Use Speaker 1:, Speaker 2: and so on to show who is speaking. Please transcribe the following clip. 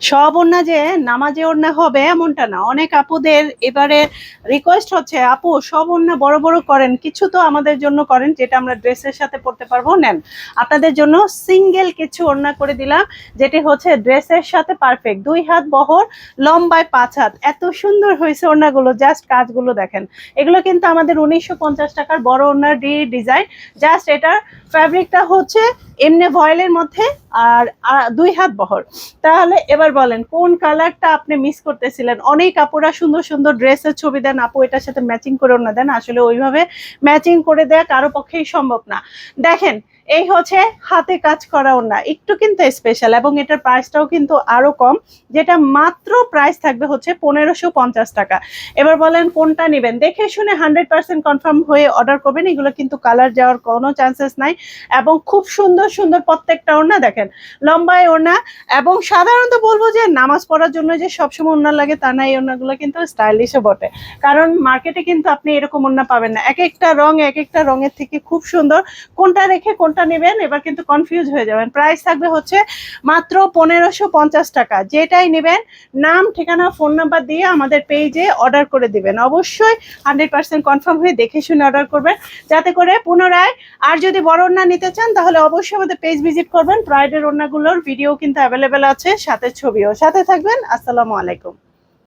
Speaker 1: সব ওড়না যে নামাজে ওড়না হবে এমনটা না। অনেক আপুদের এবারে রিকোয়েস্ট হচ্ছে, আপু, সব ওড়না বড় বড় করেন, কিছু তো আমাদের জন্য করেন যেটা আমরা ড্রেসের সাথে পরতে পারব, নেন। আপনাদের জন্য সিঙ্গেল কিছু ওড়না করে দিলাম, যেটি হচ্ছে ড্রেসের সাথে পারফেক্ট দুই হাত বহর, লম্বায় পাঁচ হাত। এত সুন্দর হয়েছে ওড়নাগুলো জাস্ট কাজগুলো দেখেন। এগুলো কিন্তু আমাদের উনিশশো পঞ্চাশ টাকার বড় ওড়নার ডি ডিজাইন। জাস্ট এটার ফ্যাব্রিকটা হচ্ছে এমনি ভয়েলের মধ্যে আর দুই হাত বহর। তাহলে এবার বলেন, কোন কালারটা আপনি মিস করতেছিলেন? অনেক আপুরা সুন্দর সুন্দর ড্রেসের ছবি দেন, আপু এটার সাথে ম্যাচিং করে না দেন, আসলে ওইভাবে ম্যাচিং করে দেওয়া কারও পক্ষেই সম্ভব না। দেখেন, এই হচ্ছে হাতে কাজ করা না একটু কিন্তু স্পেশাল এবং এটার প্রাইসটাও কিন্তু আরও কম, যেটা মাত্র প্রাইস থাকবে হচ্ছে পনেরোশো পঞ্চাশ টাকা। এবার বলেন, কোনটা নেবেন? দেখে শুনে হান্ড্রেড পার্সেন্ট কনফার্ম হয়ে অর্ডার করবেন, এগুলো কিন্তু কালার যাওয়ার কোনো চান্সেস নাই এবং খুব সুন্দর সুন্দর প্রত্যেকটা ওড়না দেখেন। লম্বায় ওড়না এবং সাধারণত বলব যে নামাজ পড়ার জন্য যে সবসময় ওড়না লাগে তা না, এই ওড়নাগুলো কিন্তু স্টাইলিশও বটে। কারণ মার্কেটে কিন্তু আপনি এরকম ওড়না পাবেন না। এক একটা রং, এক একটা রঙের থেকে খুব সুন্দর। কোনটা রেখে কোনটা নেবেন, এবার কিন্তু কনফিউজ হয়ে যাবেন। প্রাইস থাকবে হচ্ছে মাত্র পনেরোশো পঞ্চাশ টাকা। যেটাই নেবেন, নাম, ঠিকানা ফোন নাম্বার দিয়ে আমাদের পেজে অর্ডার করে দিবেন। অবশ্যই হান্ড্রেড পার্সেন্ট কনফার্ম হয়ে দেখে শুনে অর্ডার করবেন। যাতে করে পুনরায় আর যদি বড় ওড়না নিতে চান, তাহলে অবশ্যই আমাদের পেজ ভিজিট করবেন প্রাইডের ওনাগুলোর ভিডিও কিন্তু অ্যাভেলেবেল আছে, সাথে ছবিও। সাথে থাকবেন, আসসালামু আলাইকুম।